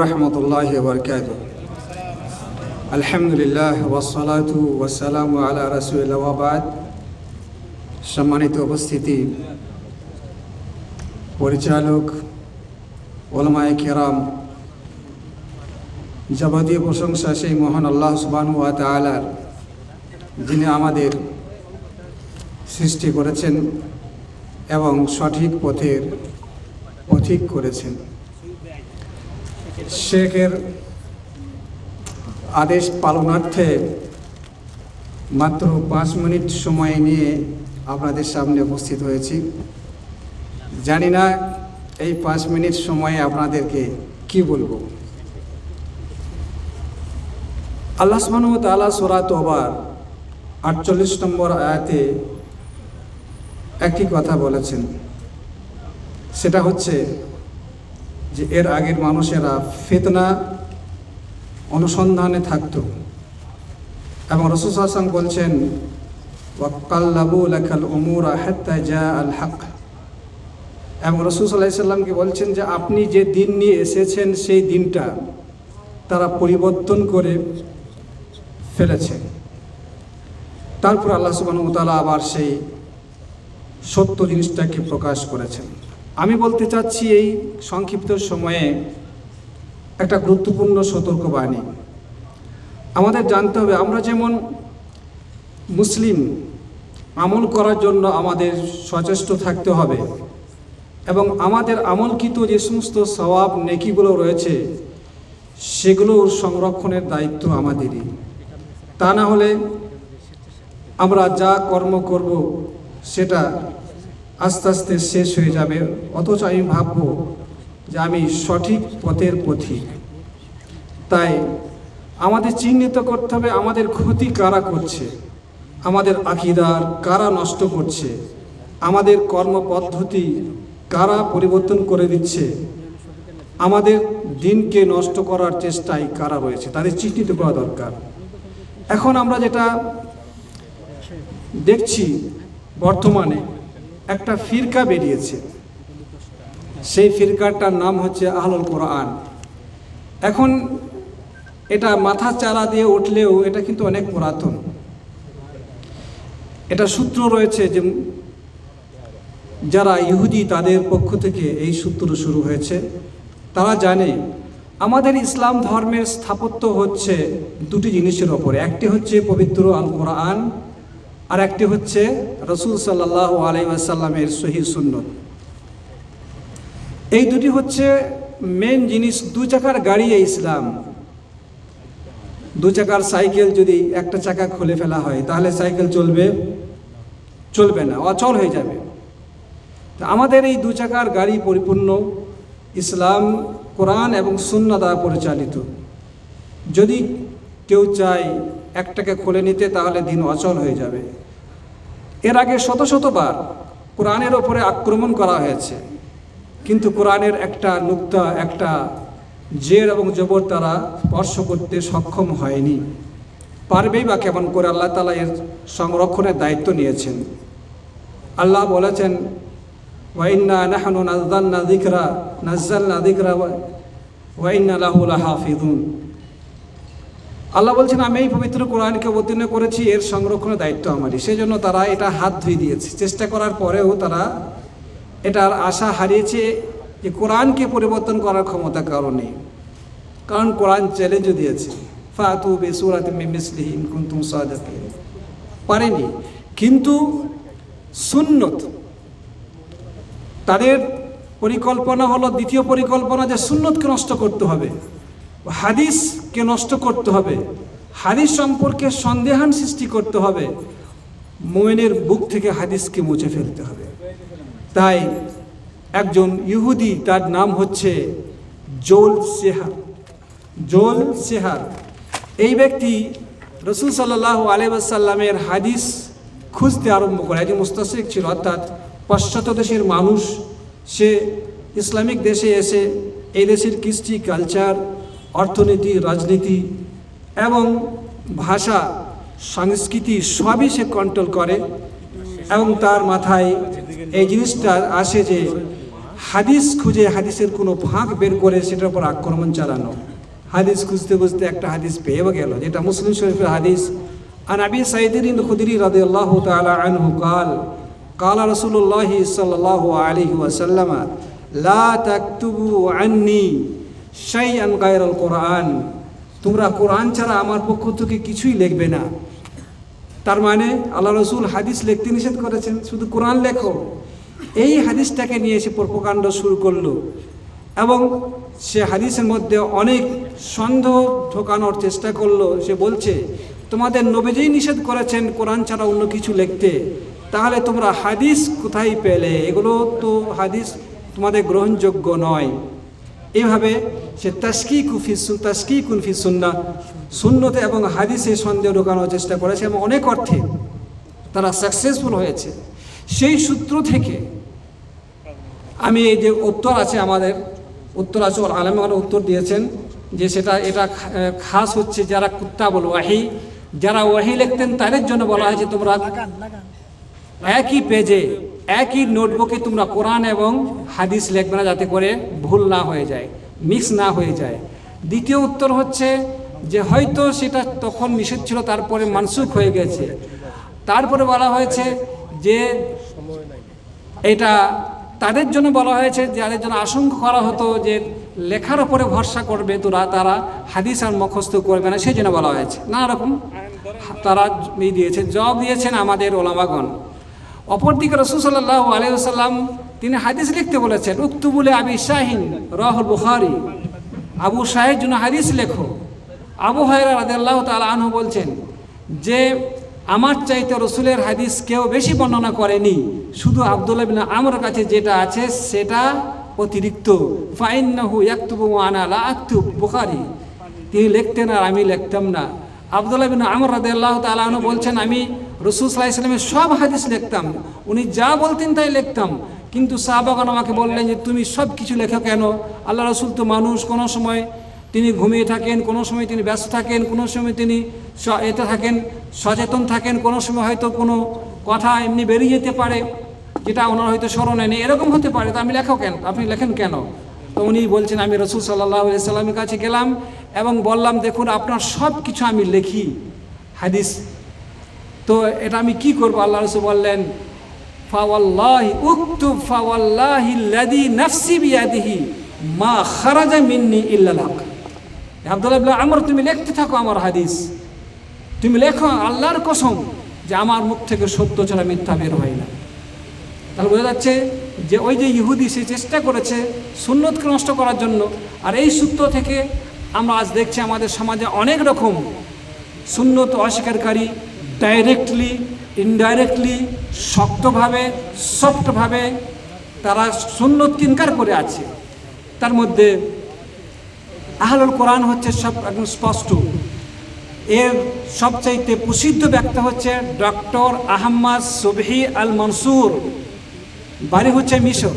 রহমতুল্লাহ বরকাত আলহামদুলিল্লাহ ওসলাতু ওসালাম আলা রসুলাবাদ সম্মানিত উপস্থিতি, পরিচালক, ওলমায় কেরাম, যাবতীয় প্রশংসা সেই মহান আল্লাহ সুবানু আতালার যিনি আমাদের সৃষ্টি করেছেন এবং সঠিক পথের পথিক করেছেন। শেখের আদেশ পালনার্থে মাত্র পাঁচ মিনিট সময় নিয়ে আপনাদের সামনে উপস্থিত হয়েছি। জানি না এই পাঁচ মিনিট সময়ে আপনাদেরকে কি বলব। আল্লাহ ওয়া তাআলা সূরা তোবার আটচল্লিশ নম্বর আয়াতে একটি কথা বলেছেন। সেটা হচ্ছে যে এর আগের মানুষেরা ফেতনা অনুসন্ধানে থাকত। এবং রসুল হাসান বলছেন, ওয়াক্কাল্লাবু লাকাল উমুরা হাত্তা জা আল হক। এবং রসুল সাল্লাহ সাল্লামকে বলছেন যে, আপনি যে দিন নিয়ে এসেছেন সেই দিনটা তারা পরিবর্তন করে ফেলেছে। তারপর আল্লাহ সুবাহ তালা আবার সেই সত্য জিনিসটাকে প্রকাশ করেছেন। আমি বলতে চাচ্ছি এই সংক্ষিপ্ত সময়ে একটা গুরুত্বপূর্ণ সতর্কবাণী। আমাদের জানতে হবে, আমরা যেমন মুসলিম, আমল করার জন্য আমাদের সচেষ্ট থাকতে হবে এবং আমাদের আমলকৃত যে সমস্ত স্বভাব নেকিগুলো রয়েছে সেগুলোর সংরক্ষণের দায়িত্ব আমাদেরই। তা না হলে আমরা যা কর্ম করব, সেটা আস্তে আস্তে শেষ হয়ে যাবে। অথচ আমি ভাবব যে আমি সঠিক পথের পথিক। তাই আমাদের চিহ্নিত করতে হবে আমাদের ক্ষতি কারা করছে, আমাদের আকিদার কারা নষ্ট করছে, আমাদের কর্মপদ্ধতি কারা পরিবর্তন করে দিচ্ছে, আমাদের দিনকে নষ্ট করার চেষ্টায় কারা রয়েছে, তাদের চিহ্নিত করা দরকার। এখন আমরা যেটা দেখছি বর্তমানে একটা ফিরকা বেরিয়েছে। সেই ফিরকাটার নাম হচ্ছে আহলুল কোরআন। এখন এটা মাথা চারা দিয়ে উঠলেও এটা কিন্তু অনেক পুরাতন। এটা সূত্র রয়েছে যে যারা ইহুদি তাদের পক্ষ থেকে এই সূত্র শুরু হয়েছে। তারা জানে আমাদের ইসলাম ধর্মের স্থাপত্য হচ্ছে দুটি জিনিসের ওপরে। একটি হচ্ছে পবিত্র আল কোরআন আর একটি হচ্ছে রসুল সাল্লাহ আলাইসাল্লামের সহি সুন্নত। এই দুটি হচ্ছে মেন জিনিস দু চাকার গাড়ি ইসলাম। দু চাকার সাইকেল যদি একটা চাকা খুলে ফেলা হয়, তাহলে সাইকেল চলবে চলবে না, অচল হয়ে যাবে। তা আমাদের এই দু চাকার গাড়ি পরিপূর্ণ, ইসলাম, কোরআন এবং শূন্য দ্বারা পরিচালিত। যদি কেউ চায় একটাকে খুলে নিতে, তাহলে দিন অচল হয়ে যাবে। এর আগে শত শতবার কোরআনের ওপরে আক্রমণ করা হয়েছে। কিন্তু কোরআনের একটা নুক্তা, একটা জের এবং জবর তারা স্পর্শ করতে সক্ষম হয়নি। পারবেই বা কেমন করে আল্লাহ তালা এর সংরক্ষণের দায়িত্ব নিয়েছেন। আল্লাহ বলেছেন ওয়াইন্না নাহানু নাজদান্না দিকরা নাজ্জালনা ওয়াইন্না লাহুলা হাফিদুন আল্লাহ বলছেন, আমি এই পবিত্র কোরআনকে অবতীর্ণ করেছি, এর সংরক্ষণের দায়িত্ব আমারই। সেই জন্য তারা এটা হাত ধুয়ে দিয়েছে। চেষ্টা করার পরেও তারা এটার আশা হারিয়েছে যে কোরআনকে পরিবর্তন করার ক্ষমতা কারণে কারণ কোরআন চ্যালেঞ্জও দিয়েছে। ফাতু বেসুরাত মিসলিহীন কুন্তুম পারেনি। কিন্তু সুন্নত, তাদের পরিকল্পনা হলো, দ্বিতীয় পরিকল্পনা যে সুন্নতকে নষ্ট করতে হবে। হাদিসকে নষ্ট করতে হবে। হাদিস সম্পর্কে সন্দেহান সৃষ্টি করতে হবে। মোয়েনের বুক থেকে হাদিসকে মুছে ফেলতে হবে। তাই একজন ইহুদি, তার নাম হচ্ছে জোল সেহার। জোল সেহার। এই ব্যক্তি রসুল সাল্লাহ আলাইসাল্লামের হাদিস খুঁজতে আরম্ভ করে। একজন মুস্তাসিক ছিল, অর্থাৎ পাশ্চাত্য দেশের মানুষ, সে ইসলামিক দেশে এসে এই দেশের কৃষ্টি কালচার অর্থনীতি রাজনীতি এবং ভাষা সংস্কৃতি সবই সে কন্ট্রোল করে এবং তার মাথায় এই জিনিসটা আসে যে হাদিস খুঁজে হাদিসের কোনো ফাঁক বের করে সেটার উপর আক্রমণ চালানো হাদিস খুঁজতে খুঁজতে একটা হাদিস পেয়েও গেল যেটা মুসলিম শরীফের হাদিস আর আবি সাইদিন খুদিরি রাদে আল্লাহ তালা আনহু কাল قال رسول الله صلى الله عليه وسلم لا تكتبوا عني শাইয়ান গায়রল কোরআন। তোমরা কোরআন ছাড়া আমার পক্ষ থেকে কিছুই লিখবে না। তার মানে আল্লাহ রসুল হাদিস লিখতে নিষেধ করেছেন, শুধু কোরআন লেখো। এই হাদিসটাকে নিয়ে এসে প্রপকাণ্ড শুরু করল। এবং সে হাদিসের মধ্যে অনেক সন্দেহ ঢোকানোর চেষ্টা করল। সে বলছে, তোমাদের নবীজেই নিষেধ করেছেন কোরআন ছাড়া অন্য কিছু লিখতে। তাহলে তোমরা হাদিস কোথায় পেলে? এগুলো তো হাদিস তোমাদের গ্রহণযোগ্য নয়। এইভাবে সে তাস্কি কুফি তাস্কি কুনফি সুন্না, সুন্নতে এবং হাদিসে সন্দেহ ঢোকানোর চেষ্টা করেছে এবং অনেক অর্থে তারা সাকসেসফুল হয়েছে। সেই সূত্র থেকে আমি এই যে উত্তর আছে আমাদের, উত্তর আছে, ওর আলমগণ উত্তর দিয়েছেন যে সেটা, এটা খাস হচ্ছে যারা কুত্তাবল ওয়াহি, যারা ওয়াহি লিখতেন তাদের জন্য বলা হয়েছে তোমরা একই পেজে একই নোটবুকে তোমরা কোরআন এবং হাদিস লিখবে না যাতে করে ভুল না হয়ে যায় মিক্স না হয়ে যায়। দ্বিতীয় উত্তর হচ্ছে যে হয়তো সেটা তখন নিষেধ ছিল, তারপরে মানসুখ হয়ে গেছে। তারপরে বলা হয়েছে যে এটা তাদের জন্য বলা হয়েছে, যাদের জন্য আশঙ্কা করা হতো যে লেখার ওপরে ভরসা করবে তোরা তারা হাদিস আর মুখস্থ করবে না, সেই জন্য বলা হয়েছে। নানা রকম তারা দিয়েছে, জবাব দিয়েছেন আমাদের ওলামাগণ। অপরদিকে রসুসাল্লাহ আলাইসাল্লাম তিনি হাদিস লিখতে বলেছেন, উক্তুবুলে আবি শাহিন, রহুল বুখারি। আবু শাহের জন্য হাদিস লেখো। আবু হায়রা রাদিয়াল্লাহু তাআলা আনহু বলছেন, যে আমার চাইতে রসুলের হাদিস কেউ বেশি বর্ণনা করেনি, শুধু আবদুল্লাহ বিন আমর কাছে যেটা আছে সেটা অতিরিক্ত। ফাইন্নাহু ইয়াকতুবু আনা লা আকতুব। বুখারী, তিনি লিখতেন আর আমি লিখতাম না। আবদুল্লাহ বিন আমর রাদিয়াল্লাহু তাআলা আনহু বলছেন, আমি রসুল সাল্লাল্লাহু আলাইহি সাল্লামের সব হাদিস লিখতাম। উনি যা বলতেন তাই লিখতাম। কিন্তু সাহাবাগণ আমাকে বললেন যে, তুমি সব কিছু লেখো কেন? আল্লাহ রসুল তো মানুষ, কোনো সময় তিনি ঘুমিয়ে থাকেন, কোনো সময় তিনি ব্যস্ত থাকেন, কোনো সময় তিনি এতে থাকেন, সচেতন থাকেন, কোনো সময় হয়তো কোনো কথা এমনি বেরিয়ে যেতে পারে, যেটা ওনার হয়তো স্মরণে নেই। এরকম হতে পারে। তো আমি লেখো কেন? আপনি লেখেন কেন? তো উনি বলছেন, আমি রসুল সাল্লাহ সাল্লামের কাছে গেলাম এবং বললাম, দেখুন, আপনার সব কিছু আমি লিখি, হাদিস তো এটা আমি কি করব? আল্লাহ রসুল বললেন, ফাওয়াল্লাহি উক্তুব, ফাওয়াল্লাহি লাদি নাফসি বিয়াদিহি, মা খারাজা মিন্নি ইল্লাল হক। আব্দুল্লাহ ইবনে আমর, তুমি লিখতে থাকো আমার হাদিস। তুমি লেখো আল্লাহর কসম যে আমার মুখ থেকে সত্য ছাড়া মিথ্যা বের হয় না। তাহলে বোঝা যাচ্ছে যে ওই যে ইহুদি সে চেষ্টা করেছে সুন্নতকে নষ্ট করার জন্য, আর এই সূত্র থেকে আমরা আজ দেখছি আমাদের সমাজে অনেক রকম সুন্নত অস্বীকারী ডাইরেক্টলি ইনডাইরেক্টলি শক্তভাবে সফটভাবে তারা সুন্নত ইনকার করে আছে। তার মধ্যে আহলুল কোরআন হচ্ছে সব একদম স্পষ্ট। এর সবচাইতে প্রসিদ্ধ ব্যক্তি হচ্ছে doctor Ahmed Subhi Al Mansur বাড়ি হচ্ছে মিশর।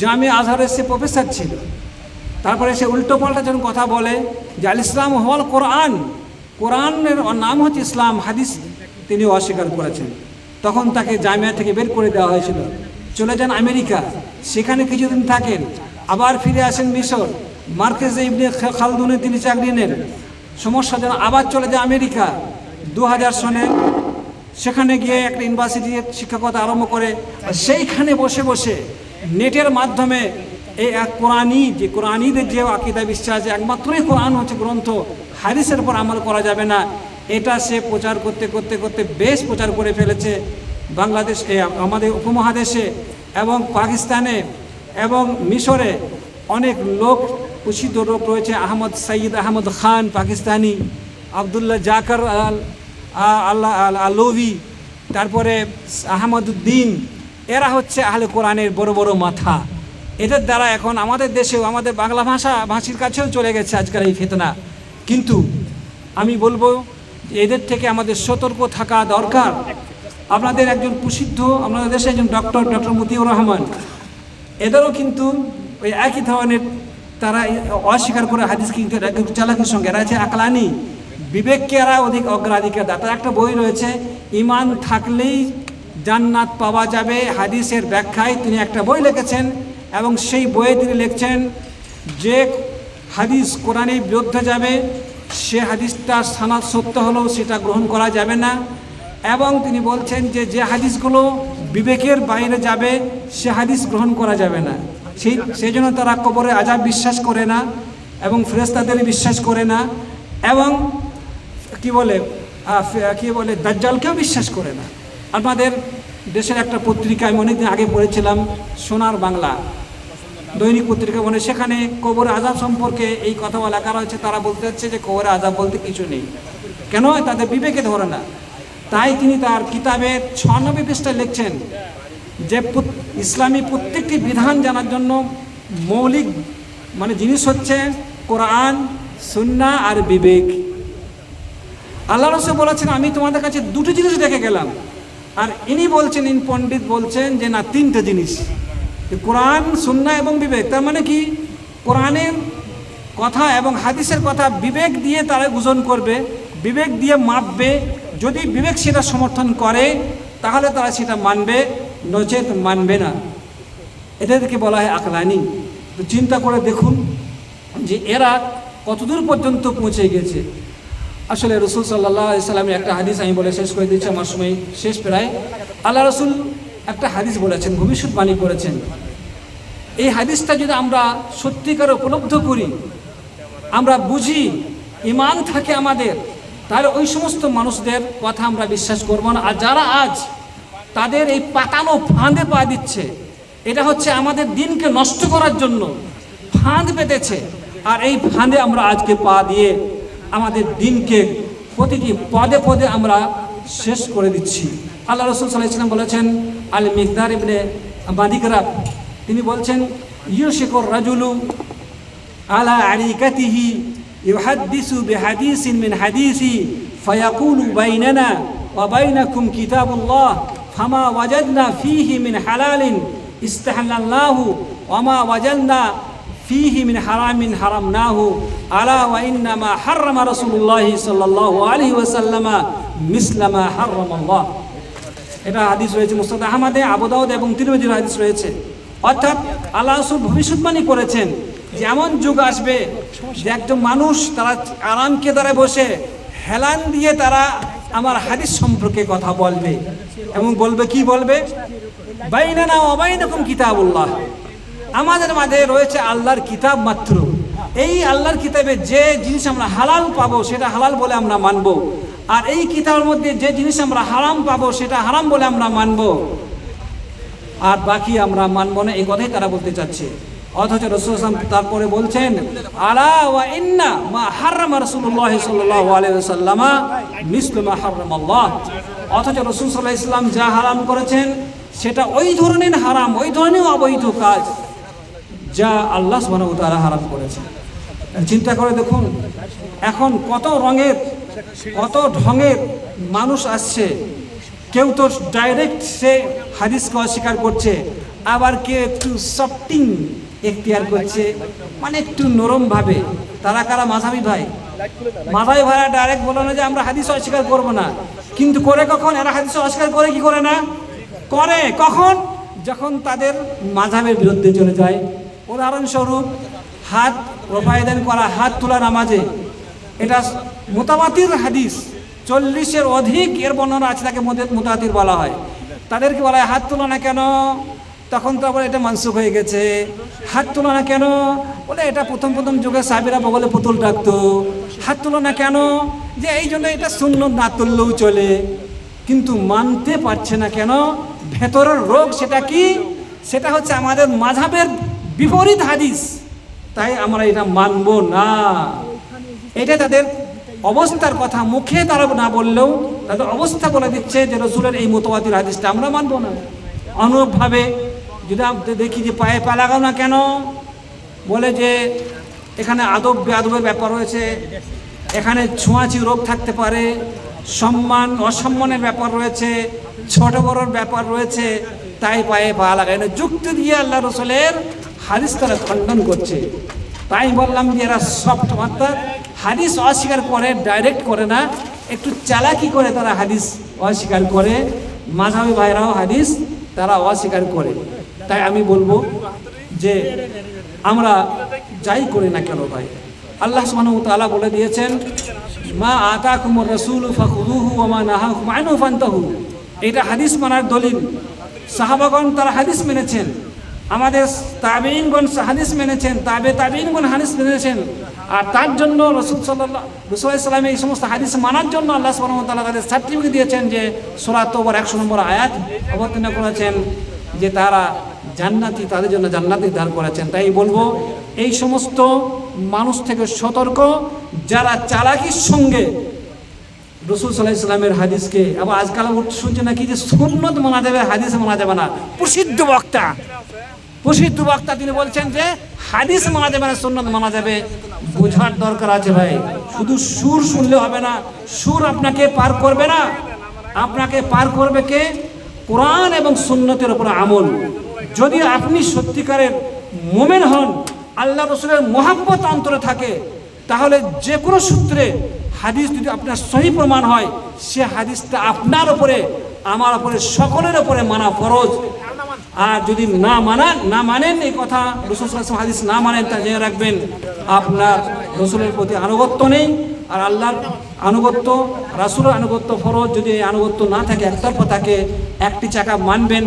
জামে আজহারের সে প্রফেসর ছিল। তারপরে সে উল্টো পাল্টা যখন কথা বলে যে আল ইসলাম হল কোরআন, কোরআনের নাম হচ্ছে ইসলাম, হাদিস তিনি অস্বীকার করেছেন। তখন তাকে জামিয়া থেকে বের করে দেওয়া হয়েছিল। চলে যান আমেরিকা। সেখানে কিছুদিন থাকেন। আবার ফিরে আসেন মিশর। মার্কেজে ইবনে খালদুনে তিনি চাকরি নেন। সমস্যা যেন আবার চলে যায় আমেরিকা। দু হাজার সনে সেখানে গিয়ে একটা ইউনিভার্সিটির শিক্ষকতা আরম্ভ করে আর সেইখানে বসে বসে নেটের মাধ্যমে এই এক কোরআনই, যে কোরআনীদের যে আকিদা বিশ্বাস একমাত্রই কোরআন হচ্ছে গ্রন্থ হারিসের উপর আমল করা যাবে না। এটা সে প্রচার করতে করতে করতে বেশ প্রচার করে ফেলেছে বাংলাদেশ আমাদের উপমহাদেশে এবং পাকিস্তানে এবং মিশরে অনেক লোক, প্রসিদ্ধ লোক রয়েছে, আহমদ সঈদ আহমদ খান, পাকিস্তানি, আবদুল্লাহ জাকার আল আল্লাহ, আল- আলোভি তারপরে আহমদুদ্দিন এরা হচ্ছে আহলে কোরআনের বড় বড় মাথা। এদের দ্বারা এখন আমাদের দেশেও, আমাদের বাংলা ভাষা, ভাষীর কাছেও চলে গেছে আজকাল এই ফেতনা। কিন্তু আমি বলব এদের থেকে আমাদের সতর্ক থাকা দরকার। আপনাদের একজন প্রসিদ্ধ, আমাদের দেশে একজন ডক্টর ডক্টর মতিউর রহমান। এদেরও কিন্তু ওই একই ধরনের তারা অস্বীকার করে হাদিস কিন্তু চালাকির সঙ্গে। এরা আছে আকলানি। বিবেককে এরা অধিক অগ্রাধিকার দেয়। তার একটা বই রয়েছে, ইমান থাকলেই জান্নাত পাওয়া যাবে। হাদিসের ব্যাখ্যায় তিনি একটা বই লিখেছেন এবং সেই বইয়ে তিনি লিখছেন, যে হাদিস কোরআনের বিরুদ্ধে যাবে সে হাদিসটা সানাদ সত্য হলেও সেটা গ্রহণ করা যাবে না। এবং তিনি বলছেন যে যে হাদিসগুলো বিবেকের বাইরে যাবে, সে হাদিস গ্রহণ করা যাবে না। সেই সেই জন্য তারা কবরে আজাব বিশ্বাস করে না এবং ফেরেস্তাদের বিশ্বাস করে না এবং কি বলে কি বলে, দাজ্জালকেও বিশ্বাস করে না। আমাদের দেশের একটা পত্রিকা আমি অনেকদিন আগে পড়েছিলাম, সোনার বাংলা। দৈনিক পত্রিকা মানে সেখানে কবরে আজাব সম্পর্কে এই কথা লেখা রয়েছে তারা বলতে চাচ্ছে যে কবরে আজাব বলতে কিছু নেই। কেন? তাদের বিবেকে ধরে না। তাই তিনি তার কিতাবের ছয়ানব্বই পৃষ্ঠায় লিখছেন যে ইসলামী প্রত্যেকটি বিধান জানার জন্য মৌলিক মানে জিনিস হচ্ছে কোরআন, সুন্না আর বিবেক। আল্লাহ রসুল বলেছেন, আমি তোমাদের কাছে দুটো জিনিস দেখে গেলাম। আর ইনি বলছেন, ইন পণ্ডিত বলছেন যে, না, তিনটে জিনিস। কোরআন সুন্না এবং বিবেক, তার মানে কি? কোরআনের কথা এবং হাদিসের কথা বিবেক দিয়ে তারা ওজন করবে, বিবেক দিয়ে মাপবে। যদি বিবেক সেটা সমর্থন করে, তাহলে তারা সেটা মানবে, নচেত মানবে না। এদেরকে বলা হয় আকলানি। তো চিন্তা করে দেখুন যে এরা কতদূর পর্যন্ত পৌঁছে গেছে। আসলে রসুল সাল্লাহ সাল্লামের একটা হাদিস আমি বলে শেষ করে দিচ্ছি, আমার সময় শেষ প্রায়। আল্লাহ রসুল একটা হাদিস বলেছেন ভবিষ্যৎবাণী করেছেন। এই হাদিসটা যদি আমরা সত্যিকার উপলব্ধ করি, আমরা বুঝি ইমান থাকে আমাদের, তাহলে ওই সমস্ত মানুষদের কথা আমরা বিশ্বাস করব না। আর যারা আজ তাদের এই পাতানো ফাঁদে পা দিচ্ছে, এটা হচ্ছে আমাদের দিনকে নষ্ট করার জন্য ফাঁদ পেতেছে আর এই ফাঁদে আমরা আজকে পা দিয়ে আমাদের দিনকে প্রতিটি পদে পদে আমরা শেষ করে দিচ্ছি। আল্লাহ রসুল সাল্লাহ ইসলাম বলেছেন আল মিকদার ইবনে মাদিকরা তিনি বলছেন ইউশিকর রাজুলু على عريكته يحدث بحديث من حديثي فيقول بيننا وبينكم كتاب الله فما وجدنا فيه من حلال استحللناه وما وجدنا فيه من حرام حرمناه ألا وإنما حرم رسول الله صلى الله عليه وسلم مثل ما حرم الله এটা হাদিস রয়েছে, মুস্তাদ আহমদে আবুদাউদ এবং তিরমিজির হাদিস রয়েছে। অর্থাৎ আল্লাহ রসুল ভবিষ্যৎবাণী করেছেন যে এমন যুগ আসবে, যে একজন মানুষ তারা আরামকে দ্বারা বসে হেলান দিয়ে তারা আমার হাদিস সম্পর্কে কথা বলবে এবং বলবে, কি বলবে? বাইনানা অবাইনকম কিতাবুল্লাহ। আমাদের মাঝে রয়েছে আল্লাহর কিতাব মাত্র। এই আল্লাহর কিতাবে যে জিনিস আমরা হালাল পাবো, সেটা হালাল বলে আমরা মানবো। আর এই কিতাবের মধ্যে যে জিনিস আমরা হারাম পাবো, সেটা হারাম বলে আমরা মানবো। আর বাকি আমরা মানব না, এই কথাই তারা বলতে চাচ্ছে। অথচ রসুল আসলাম তারপরে বলছেন, আলা ওয়া ইন্না মা হারাম রাসূলুল্লাহ সাল্লাল্লাহু আলাইহি ওয়াসাল্লামা মিসলু মা হারাম আল্লাহ। অথচ রসুল সাল্লাল্লাহু আলাইহি সাল্লাম যা হারাম করেছেন, সেটা ওই ধরনের হারাম, ওই ধরনের অবৈধ কাজ যা আল্লাহ সুবহানাহু ওয়া তাআলা হারাম করেছেন। চিন্তা করে দেখুন, এখন কত রঙের কত ঢঙের মানুষ আসছে। কেউ তো ডাইরেক্ট সে হাদিসকে অস্বীকার করছে, আবার কেউ একটু সফটিং এখতিয়ার করছে মানে একটু নরমভাবে তারা কারা মাঝাবি ভাই? মাঝাবি ভাইরা ডাইরেক্ট বলো না যে আমরা হাদিস অস্বীকার করব না। কিন্তু করে কখন? এরা হাদিস অস্বীকার করে কি করে না? করে কখন? যখন তাদের মাঝাবের বিরুদ্ধে চলে যায়। উদাহরণস্বরূপ, হাত রোপায়দান করা, হাত তোলা নামাজে। এটা মোতামাতির হাদিস। চল্লিশের অধিক এর বর্ণনা আছে, তাকে মোতাবাতির বলা হয়। তাদেরকে বলা হয়, হাত তোলা না কেন? তখন তো আবার এটা মানসুখ হয়ে গেছে। হাত তোলা না কেন? বলে এটা প্রথম প্রথম যুগে সাবিরা বগলে পুতুল ডাকতো। হাত তোলা না কেন? যে এই জন্য এটা শূন্য না তুললেও চলে। কিন্তু মানতে পারছে না কেন? ভেতরের রোগ সেটা কি? সেটা হচ্ছে আমাদের মাঝাবের বিপরীত হাদিস। তাই আমরা এটা মানবো না। এটা তাদের অবস্থার কথা। মুখে তারা না বললেও তাদের অবস্থা বলে দিচ্ছে যে রসুলের এই মতবাদীর হাদিসটা আমরা মানবো না। অনুরূপভাবে যদি দেখি যে পায়ে পা লাগাও না কেন, বলে যে এখানে আদব বেআদবের ব্যাপার রয়েছে, এখানে ছোঁয়াচি রোগ থাকতে পারে, সম্মান অসম্মানের ব্যাপার রয়েছে, ছোট বড়োর ব্যাপার রয়েছে, তাই পায়ে পা লাগায় না। যুক্তি দিয়ে আল্লাহ রসুলের হাদিস তারা খণ্ডন করছে। তাই বললাম যে এরা সফট অর্থাৎ হাদিস অস্বীকার করে ডাইরেক্ট করে না, একটু চালাকি করে তারা হাদিস অস্বীকার করে, মাঝাবি ভাইরাও হাদিস তারা অস্বীকার করে। তাই আমি বলব যে আমরা যাই করি না কেন ভাই? আল্লাহ সুবহানাহু বলে দিয়েছেন, মা আতাকুমুর রাসূল ফাখুযুহু ওয়া এটা হাদিস মানার দলিল। সাহাবাগণ তারা হাদিস মেনেছেন। আমাদের তাবিনগণ হাদিস মেনেছেন, তাবে তাবিনগণ হাদিস মেনেছেন। আর তার জন্য রসুল সাল্লাহ রসুল এই সমস্ত হাদিস মানার জন্য আল্লাহ তাআলা তাদের সার্টিফিকেট দিয়েছেন যে সূরা তওবার একশো নম্বর আয়াত অবতীর্ণ করেছেন, যে তারা জান্নাতি, তাদের জন্য জান্নাতি দান করেছেন। তাই বলব, এই সমস্ত মানুষ থেকে সতর্ক, যারা চালাকির সঙ্গে রসুল সাল্লাহ ইসলামের হাদিসকে, আবার আজকাল শুনছে নাকি যে সুন্নত মানা যাবে, হাদিস মানা যাবে না। প্রসিদ্ধ বক্তা। প্রসিদ্ধ বক্তা তিনি বলছেন যে, হাদিস মানা যাবে না, সুন্নত মানা যাবে। বোঝার দরকার আছে ভাই। শুধু সুর শুনলে হবে না, সুর আপনাকে পার করবে না। আপনাকে পার করবে কে? কোরআন এবং সুন্নতের উপর আমল। যদি আপনি সত্যিকারের মোমেন হন, আল্লাহ রসুলের মোহাম্মত অন্তরে থাকে, তাহলে যে কোনো সূত্রে হাদিস যদি আপনার সহি প্রমাণ হয়, সে হাদিসটা আপনার উপরে আমার উপরে, সকলের উপরে মানা ফরজ। আর যদি না মানা, না মানেন এই কথা, রসুল হাদিস না মানেন, তা জেনে রাখবেন, আপনার রসুলের প্রতি আনুগত্য নেই, আর আল্লাহর আনুগত্য, রাসুলের আনুগত্য ফরজ। যদি এই আনুগত্য না থাকে, একতরফা থাকে, একটি চাকা মানবেন,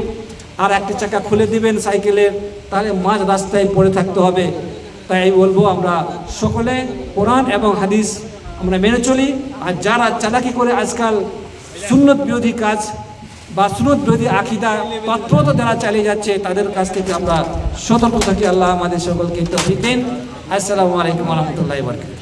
আর একটি চাকা খুলে দিবেন সাইকেলের তাহলে মাঝ রাস্তায় পড়ে থাকতে হবে। তাই বলব আমরা সকলে কোরআন এবং হাদিস আমরা মেনে চলি, আর যারা চালাকি করে আজকাল সুন্নত বিরোধী কাজ বা সুনত বিরোধী আকিদা, তৎপরতা যারা চালিয়ে যাচ্ছে, তাদের কাছ থেকে আমরা সতর্ক থাকি। আল্লাহ আমাদের সকলকে তফিক দিন। আসসালামু আলাইকুম রহমতুল্লাহ বরকাত